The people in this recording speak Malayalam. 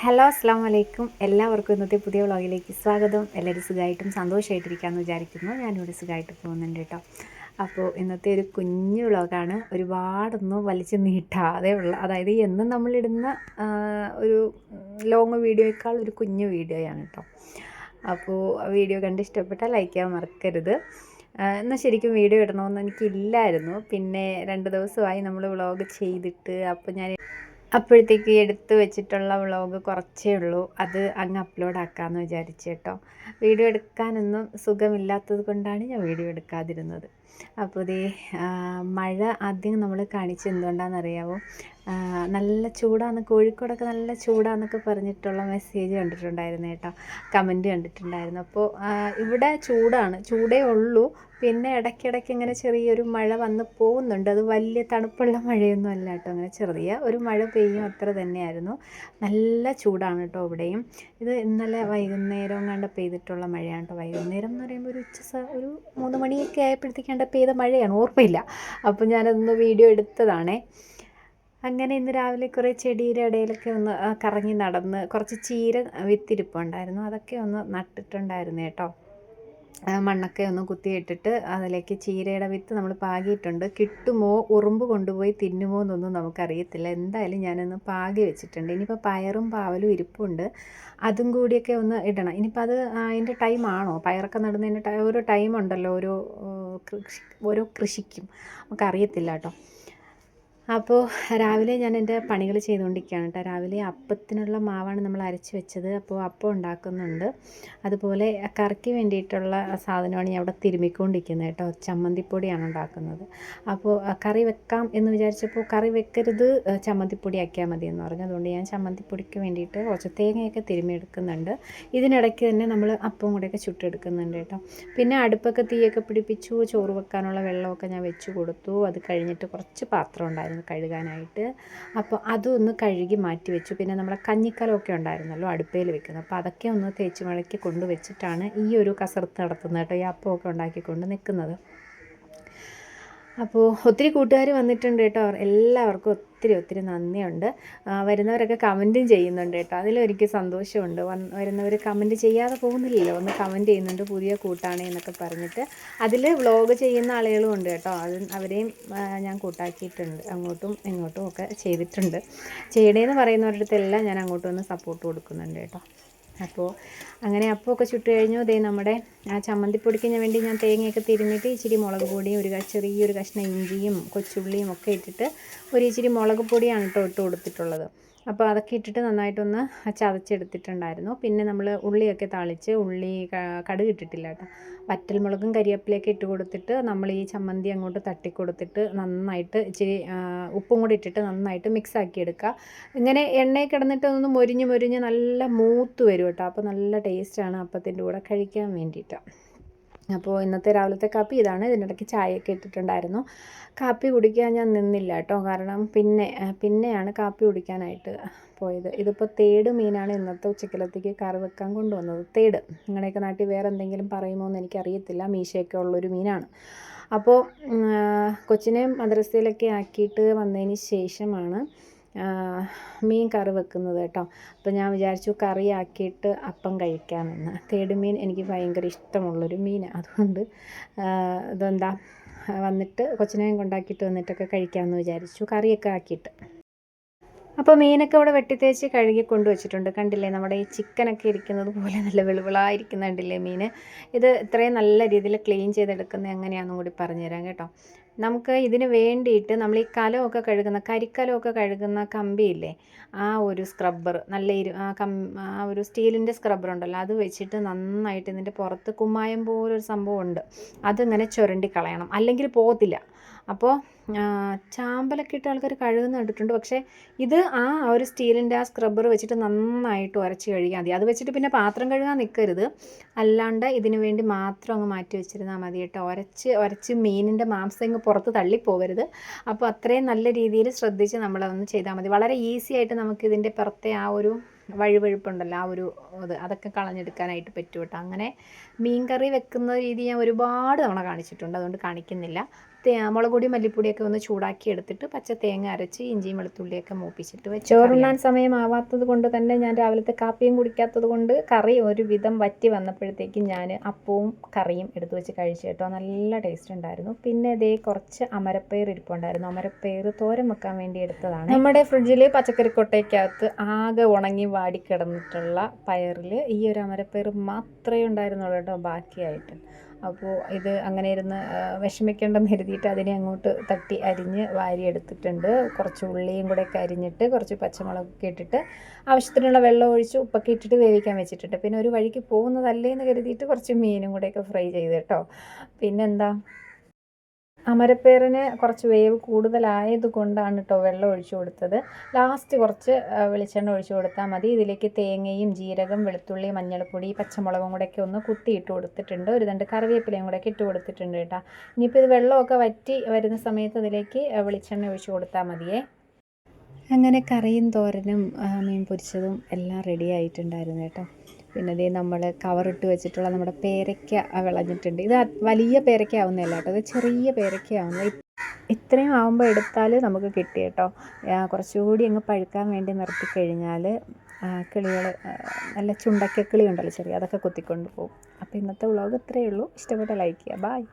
ഹലോ അസ്സാം വലൈക്കും എല്ലാവർക്കും ഇന്നത്തെ പുതിയ വ്ളോഗിലേക്ക് സ്വാഗതം. എല്ലാവരും സുഖമായിട്ടും സന്തോഷമായിട്ടിരിക്കാമെന്ന് വിചാരിക്കുന്നു. ഞാനിവിടെ സുഖമായിട്ട് പോകുന്നുണ്ട് കേട്ടോ. അപ്പോൾ ഇന്നത്തെ ഒരു കുഞ്ഞു വ്ളോഗാണ്. ഒരുപാടൊന്നും വലിച്ചു നീട്ടാതെ ഉള്ള അതായത് എന്നും നമ്മളിടുന്ന ഒരു ലോങ് വീഡിയോയേക്കാൾ ഒരു കുഞ്ഞു വീഡിയോയാണ് കേട്ടോ. അപ്പോൾ വീഡിയോ കണ്ട് ഇഷ്ടപ്പെട്ടാൽ ലൈക്ക് ചെയ്യാൻ മറക്കരുത്. എന്നാൽ ശരിക്കും വീഡിയോ ഇടണമെന്ന് എനിക്കില്ലായിരുന്നു. പിന്നെ രണ്ട് ദിവസമായി നമ്മൾ വ്ളോഗ് ചെയ്തിട്ട് അപ്പോൾ ഞാൻ അപ്പോഴത്തേക്ക് എടുത്തു വെച്ചിട്ടുള്ള വ്ളോഗ് കുറച്ചേ ഉള്ളൂ. അത് അങ്ങ് അപ്ലോഡ് ആക്കാമെന്ന് വിചാരിച്ചു കേട്ടോ. വീഡിയോ എടുക്കാനൊന്നും സുഖമില്ലാത്തത് കൊണ്ടാണ് ഞാൻ വീഡിയോ എടുക്കാതിരുന്നത്. അപ്പോൾ ഇതേ മഴ ആദ്യം നമ്മൾ കാണിച്ച് എന്തുകൊണ്ടാണെന്നറിയാമോ നല്ല ചൂടാന്ന് കോഴിക്കോടൊക്കെ നല്ല ചൂടാന്നൊക്കെ പറഞ്ഞിട്ടുള്ള മെസ്സേജ് കണ്ടിട്ടുണ്ടായിരുന്നു കേട്ടോ. കമന്റ് കണ്ടിട്ടുണ്ടായിരുന്നു. അപ്പോൾ ഇവിടെ ചൂടാണ്. ചൂടേ ഉള്ളൂ. പിന്നെ ഇടയ്ക്കിടയ്ക്ക് ഇങ്ങനെ ചെറിയൊരു മഴ വന്ന് പോകുന്നുണ്ട്. അത് വലിയ തണുപ്പുള്ള മഴയൊന്നും അല്ല കേട്ടോ. അങ്ങനെ ചെറിയ ഒരു മഴ പെയ്യും അത്ര തന്നെയായിരുന്നു. നല്ല ചൂടാണ് കേട്ടോ ഇവിടെയും. ഇത് ഇന്നലെ വൈകുന്നേരം കണ്ട പെയ്തിട്ടുള്ള മഴയാണ് കേട്ടോ. വൈകുന്നേരം എന്ന് പറയുമ്പോൾ ഒരു ഉച്ച ഒരു മൂന്ന് മണിയൊക്കെ ആയപ്പോഴത്തേക്കാണ്ട് പെയ്ത മഴയാണ്. ഓർമ്മയില്ല. അപ്പോൾ ഞാനതൊന്ന് വീഡിയോ എടുത്തതാണേ. അങ്ങനെ ഇന്ന് രാവിലെ കുറേ ചെടിയുടെ ഇടയിലൊക്കെ ഒന്ന് കറങ്ങി നടന്ന് കുറച്ച് ചീര വിത്തിരിപ്പുണ്ടായിരുന്നു. അതൊക്കെ ഒന്ന് നട്ടിട്ടുണ്ടായിരുന്നു കേട്ടോ. മണ്ണൊക്കെ ഒന്ന് കുത്തിയിട്ടിട്ട് അതിലേക്ക് ചീരയുടെ വിത്ത് നമ്മൾ പാകിയിട്ടുണ്ട്. കിട്ടുമോ? ഉറുമ്പ് കൊണ്ടുപോയി തിന്നുമോ എന്നൊന്നും നമുക്കറിയത്തില്ല. എന്തായാലും ഞാനൊന്ന് പാകി വെച്ചിട്ടുണ്ട്. ഇനിയിപ്പോൾ പയറും പാവലും ഇരിപ്പുണ്ട്. അതും കൂടിയൊക്കെ ഒന്ന് ഇടണം. ഇനിയിപ്പോൾ അത് അതിന്റെ ടൈമാണോ പയറൊക്കെ നടുന്നതിന്റെ ഓരോ ടൈം ഉണ്ടല്ലോ. ഓരോ ഓരോ കൃഷിക്കും. നമുക്കറിയത്തില്ല കേട്ടോ. അപ്പോൾ രാവിലെ ഞാൻ എന്റെ പണികൾ ചെയ്തുകൊണ്ടിരിക്കുകയാണ് കേട്ടോ. രാവിലെ അപ്പത്തിനുള്ള മാവാണ് നമ്മൾ അരച്ച് വെച്ചത്. അപ്പോൾ അപ്പം ഉണ്ടാക്കുന്നുണ്ട്. അതുപോലെ കറിക്ക് വേണ്ടിയിട്ടുള്ള സാധനമാണ് ഞാൻ അവിടെ തിരുമ്മിക്കൊണ്ടിരിക്കുന്നത് കേട്ടോ. ചമ്മന്തിപ്പൊടിയാണ് ഉണ്ടാക്കുന്നത്. അപ്പോൾ കറി വെക്കാം എന്ന് വിചാരിച്ചപ്പോൾ കറി വെക്കരുത് ചമ്മന്തിപ്പൊടി ആക്കിയാൽ മതി എന്ന് പറഞ്ഞു. അതുകൊണ്ട് ഞാൻ ചമ്മന്തിപ്പൊടിക്ക് വേണ്ടിയിട്ട് കുറച്ച് തേങ്ങയൊക്കെ തിരുമ്മിയെടുക്കുന്നുണ്ട്. ഇതിനിടയ്ക്ക് തന്നെ നമ്മൾ അപ്പം കൂടെയൊക്കെ ചുട്ടെടുക്കുന്നുണ്ട് കേട്ടോ. പിന്നെ അടുപ്പൊക്കെ തീയൊക്കെ പിടിപ്പിച്ചു ചോറ് വെക്കാനുള്ള വെള്ളമൊക്കെ ഞാൻ വെച്ച് കൊടുത്തു. അത് കഴിഞ്ഞിട്ട് കുറച്ച് പാത്രം ഉണ്ടായിരുന്നു. കഴുകാനായിട്ട്. അപ്പോൾ അതൊന്ന് കഴുകി മാറ്റി വെച്ചു. പിന്നെ നമ്മളെ കഞ്ഞിക്കലമൊക്കെ ഉണ്ടായിരുന്നല്ലോ അടുപ്പയിൽ വെക്കുന്നത്. അപ്പോൾ അതൊക്കെ ഒന്ന് തേച്ച് മുളക്കി കൊണ്ടുവച്ചിട്ടാണ് ഈ ഒരു കസർത്ത് നടത്തുന്നത് കേട്ടോ. ഈ അപ്പമൊക്കെ ഉണ്ടാക്കിക്കൊണ്ട് നിൽക്കുന്നത്. അപ്പോൾ ഒത്തിരി കൂട്ടുകാർ വന്നിട്ടുണ്ട് കേട്ടോ. എല്ലാവർക്കും ഒത്തിരി ഒത്തിരി നന്ദിയുണ്ട്. വരുന്നവരൊക്കെ കമന്റും ചെയ്യുന്നുണ്ട് കേട്ടോ. അതിലും എനിക്ക് സന്തോഷമുണ്ട് വരുന്നവർ കമന്റ് ചെയ്യാതെ പോകുന്നില്ലല്ലോ. ഒന്ന് കമന്റ് ചെയ്യുന്നുണ്ട് പുതിയ കൂട്ടാണ് എന്നൊക്കെ പറഞ്ഞിട്ട്. അതിൽ വ്ളോഗ് ചെയ്യുന്ന ആളുകളും ഉണ്ട് കേട്ടോ. അത് അവരെയും ഞാൻ കൂട്ടാക്കിയിട്ടുണ്ട്. അങ്ങോട്ടും ഇങ്ങോട്ടും ഒക്കെ ചെയ്തിട്ടുണ്ട്. ചെയ്യണേന്ന് പറയുന്നവരുടെ അടുത്തെല്ലാം ഞാൻ അങ്ങോട്ടും ഒന്ന് സപ്പോർട്ട് കൊടുക്കുന്നുണ്ട് കേട്ടോ. അപ്പോൾ അങ്ങനെ അപ്പമൊക്കെ ചുട്ട് കഴിഞ്ഞു. ദേ നമ്മുടെ ആ ചമ്മന്തി പൊടിക്കാൻ വേണ്ടി ഞാൻ തേങ്ങയൊക്കെ തിരുമ്മിട്ട് ഇച്ചിരി മുളക് പൊടിയും ഒരു ചെറിയൊരു കഷ്ണം ഇഞ്ചിയും കൊച്ചുള്ളിയും ഒക്കെ ഇട്ടിട്ട് ഒരു ഇച്ചിരി മുളക് പൊടിയാണ് കേട്ടോ ഇട്ട് കൊടുത്തിട്ടുള്ളത്. അപ്പോൾ അതൊക്കെ ഇട്ടിട്ട് നന്നായിട്ടൊന്ന് ചതച്ചെടുത്തിട്ടുണ്ടായിരുന്നു. പിന്നെ നമ്മൾ ഉള്ളിയൊക്കെ താളിച്ച് ഉള്ളി കടുക് ഇട്ടിട്ടില്ല കേട്ടോ. വറ്റൽമുളകും കരിവേപ്പിലയൊക്കെ ഇട്ട് കൊടുത്തിട്ട് നമ്മൾ ഈ ചമ്മന്തി അങ്ങോട്ട് തട്ടി കൊടുത്തിട്ട് നന്നായിട്ട് ഇച്ചിരി ഉപ്പും കൂടി ഇട്ടിട്ട് നന്നായിട്ട് മിക്സ് ആക്കി എടുക്കുക ഇങ്ങനെ എണ്ണയിൽ കിടന്നിട്ട് ഒന്ന് മൊരിഞ്ഞ് മൊരിഞ്ഞ് നല്ല മൂത്ത് വരും കേട്ടോ. അപ്പോൾ നല്ല ടേസ്റ്റാണ് അപ്പത്തിന്റെ കൂടെ കഴിക്കാൻ വേണ്ടിയിട്ട്. അപ്പോൾ ഇന്നത്തെ രാവിലത്തെ കാപ്പി ഇതാണ്. ഇതിനിടയ്ക്ക് ചായയൊക്കെ ഇട്ടിട്ടുണ്ടായിരുന്നു. കാപ്പി കുടിക്കാൻ ഞാൻ നിന്നില്ല കേട്ടോ. കാരണം പിന്നെ പിന്നെയാണ് കാപ്പി കുടിക്കാനായിട്ട് പോയത്. ഇതിപ്പോൾ തേട് മീനാണ് ഇന്നത്തെ ഉച്ചക്കലത്തേക്ക് കറി വെക്കാൻ കൊണ്ടുവന്നത്. തേട്. നിങ്ങളുടെയൊക്കെ നാട്ടിൽ വേറെ എന്തെങ്കിലും പറയുമോ എന്ന് എനിക്കറിയത്തില്ല. മീശയൊക്കെ ഉള്ളൊരു മീനാണ്. അപ്പോൾ കൊച്ചിനെ മദ്രസയിലൊക്കെ ആക്കിയിട്ട് വന്നതിന് ശേഷമാണ് മീൻ കറി വെക്കുന്നത് കേട്ടോ. അപ്പോൾ ഞാൻ വിചാരിച്ചു കറിയാക്കിയിട്ട് അപ്പം കഴിക്കാമെന്ന്. തേട് മീൻ എനിക്ക് ഭയങ്കര ഇഷ്ടമുള്ളൊരു മീൻ അതുകൊണ്ട് ഇതെന്താ വന്നിട്ട് കൊച്ചിനെയും കൊണ്ടാക്കിയിട്ട് വന്നിട്ടൊക്കെ കഴിക്കാമെന്ന് വിചാരിച്ചു കറിയൊക്കെ ആക്കിയിട്ട്. അപ്പോൾ മീനൊക്കെ ഇവിടെ വെട്ടിത്തേച്ച് കഴുകി കൊണ്ടുവച്ചിട്ടുണ്ട്. കണ്ടില്ലേ നമ്മുടെ ഈ ചിക്കനൊക്കെ ഇരിക്കുന്നത് പോലെ നല്ല വെളുവിളായിരിക്കുന്ന കണ്ടില്ലേ മീൻ ഇത് ഇത്രയും നല്ല രീതിയിൽ ക്ലീൻ ചെയ്തെടുക്കുന്നത് എങ്ങനെയാണെന്നും കൂടി പറഞ്ഞുതരാം കേട്ടോ. നമുക്ക് ഇതിന് വേണ്ടിയിട്ട് നമ്മൾ ഈ കലമൊക്കെ കഴുകുന്ന കരിക്കലമൊക്കെ കഴുകുന്ന കമ്പിയില്ലേ ആ ഒരു സ്ക്രബ്ബർ നല്ല ഇരു ആ കം ആ ഒരു സ്റ്റീലിന്റെ സ്ക്രബ്ബർ ഉണ്ടല്ലോ അത് വെച്ചിട്ട് നന്നായിട്ട് ഇതിന്റെ പുറത്ത് കുമ്മായം പോലൊരു സംഭവം ഉണ്ട് അതിങ്ങനെ ചുരണ്ടി കളയണം. അല്ലെങ്കിൽ പോകത്തില്ല. അപ്പോൾ ചാമ്പലൊക്കെ ഇട്ട് ആൾക്കാർ കഴുകുന്ന കണ്ടിട്ടുണ്ട്. പക്ഷേ ഇത് ആ ഒരു സ്റ്റീലിന്റെ ആ സ്ക്രബ്ബർ വെച്ചിട്ട് നന്നായിട്ട് ഉരച്ച് കഴുകിയാൽ മതി. അത് വെച്ചിട്ട് പിന്നെ പാത്രം കഴുകാൻ നിൽക്കരുത് അല്ലാണ്ട് ഇതിന് വേണ്ടി മാത്രം അങ്ങ് മാറ്റി വെച്ചിരുന്നാൽ മതി കേട്ടോ. ഉരച്ച് ഉരച്ച് മീനിന്റെ മാംസം ഇങ്ങ് പുറത്ത് തള്ളിപ്പോകരുത്. അപ്പോൾ അത്രയും നല്ല രീതിയിൽ ശ്രദ്ധിച്ച് നമ്മളതൊന്ന് ചെയ്താൽ മതി. വളരെ ഈസി ആയിട്ട് നമുക്കിതിന്റെ പുറത്തെ ആ ഒരു വഴുവഴുപ്പുണ്ടല്ലോ ആ ഒരു ഇത് അതൊക്കെ കളഞ്ഞെടുക്കാനായിട്ട് പറ്റും കേട്ടോ. അങ്ങനെ മീൻ കറി വെക്കുന്ന രീതി ഞാൻ ഒരുപാട് തവണ കാണിച്ചിട്ടുണ്ട്. അതുകൊണ്ട് കാണിക്കുന്നില്ല. മുളക് പൊടി മല്ലിപ്പൊടിയൊക്കെ ഒന്ന് ചൂടാക്കി എടുത്തിട്ട് പച്ച തേങ്ങ അരച്ച് ഇഞ്ചിയും വെളുത്തുള്ളിയൊക്കെ മൂപ്പിച്ചിട്ട് വെച്ച് ചോറുണ്ണാൻ സമയമാവാത്തത് കൊണ്ട് തന്നെ ഞാൻ രാവിലത്തെ കാപ്പിയും കുടിക്കാത്തത് കൊണ്ട് കറി ഒരുവിധം വറ്റി വന്നപ്പോഴത്തേക്കും ഞാൻ അപ്പവും കറിയും എടുത്തു വെച്ച് കഴിച്ചു കേട്ടോ. നല്ല ടേസ്റ്റ് ഉണ്ടായിരുന്നു. പിന്നെ ഇതേ കുറച്ച് അമരപ്പയർ ഇരിപ്പുണ്ടായിരുന്നു. അമരപ്പയർ തോരൻ വെക്കാൻ വേണ്ടി എടുത്തതാണ്. നമ്മുടെ ഫ്രിഡ്ജിൽ പച്ചക്കറി കൊട്ടയ്ക്കകത്ത് ആകെ ഉണങ്ങി വാടിക്കിടന്നിട്ടുള്ള പയറിൽ ഈ ഒരു അമരപ്പയർ മാത്രമേ ഉണ്ടായിരുന്നുള്ളൂ കേട്ടോ ബാക്കിയായിട്ട്. അപ്പോൾ ഇത് അങ്ങനെ ഇരുന്ന് വിഷമിക്കേണ്ടെന്ന് കരുതിയിട്ട് അതിനെ അങ്ങോട്ട് തട്ടി അരിഞ്ഞ് വാരിയെടുത്തിട്ടുണ്ട്. കുറച്ച് ഉള്ളിയും കൂടെ ഒക്കെ അരിഞ്ഞിട്ട് കുറച്ച് പച്ചമുളകൊക്കെ ഇട്ടിട്ട് ആവശ്യത്തിനുള്ള വെള്ളം ഒഴിച്ച് ഉപ്പൊക്കെ ഇട്ടിട്ട് വേവിക്കാൻ വെച്ചിട്ടുണ്ട്. പിന്നെ ഒരു വഴിക്ക് പോകുന്നതല്ലേ എന്ന് കരുതിയിട്ട് കുറച്ച് മീനും കൂടെയൊക്കെ ഫ്രൈ ചെയ്ത് കേട്ടോ. പിന്നെന്താ? അമരപ്പയറിന് കുറച്ച് വേവ് കൂടുതലായത് കൊണ്ടാണ് കേട്ടോ വെള്ളം ഒഴിച്ചു കൊടുത്തത്. ലാസ്റ്റ് കുറച്ച് വെളിച്ചെണ്ണ ഒഴിച്ചു കൊടുത്താൽ മതി. ഇതിലേക്ക് തേങ്ങയും ജീരകം വെളുത്തുള്ളി മഞ്ഞൾപ്പൊടി പച്ചമുളകും കൂടെയൊക്കെ ഒന്ന് കുത്തി ഇട്ട് കൊടുത്തിട്ടുണ്ട്. ഒരു രണ്ട് കറിവേപ്പിലയും കൂടെയൊക്കെ ഇട്ട് കൊടുത്തിട്ടുണ്ട് കേട്ടോ ഇനിയിപ്പോൾ ഇത് വെള്ളമൊക്കെ വറ്റി വരുന്ന സമയത്ത് ഇതിലേക്ക് വെളിച്ചെണ്ണ ഒഴിച്ചു കൊടുത്താൽ മതിയേ. അങ്ങനെ കറിയും തോരനും മീൻ പൊരിച്ചതും എല്ലാം റെഡി ആയിട്ടുണ്ടായിരുന്നു കേട്ടോ പിന്നെ ഇതേ നമ്മൾ കവറിട്ട് വെച്ചിട്ടുള്ള നമ്മുടെ പേരയ്ക്ക വിളഞ്ഞിട്ടുണ്ട്. ഇത് വലിയ പേരയ്ക്ക ആവുന്നതല്ല കേട്ടോ. ഇത് ചെറിയ പേരയ്ക്ക ആവുന്നത് ഇത്രയും ആവുമ്പോൾ എടുത്താൽ നമുക്ക് കിട്ടി കേട്ടോ. കുറച്ചുകൂടി അങ്ങ് പഴുക്കാൻ വേണ്ടി നിർത്തി കഴിഞ്ഞാൽ കിളികൾ നല്ല ചുണ്ടക്ക കിളി ഉണ്ടല്ലോ ചെറിയ അതൊക്കെ കുത്തിക്കൊണ്ട് പോകും. അപ്പോൾ ഇന്നത്തെ വ്ളോഗ് ഇത്രയേ ഉള്ളൂ. ഇഷ്ടപ്പെട്ട ലൈക്ക് ചെയ്യുക. ബായ്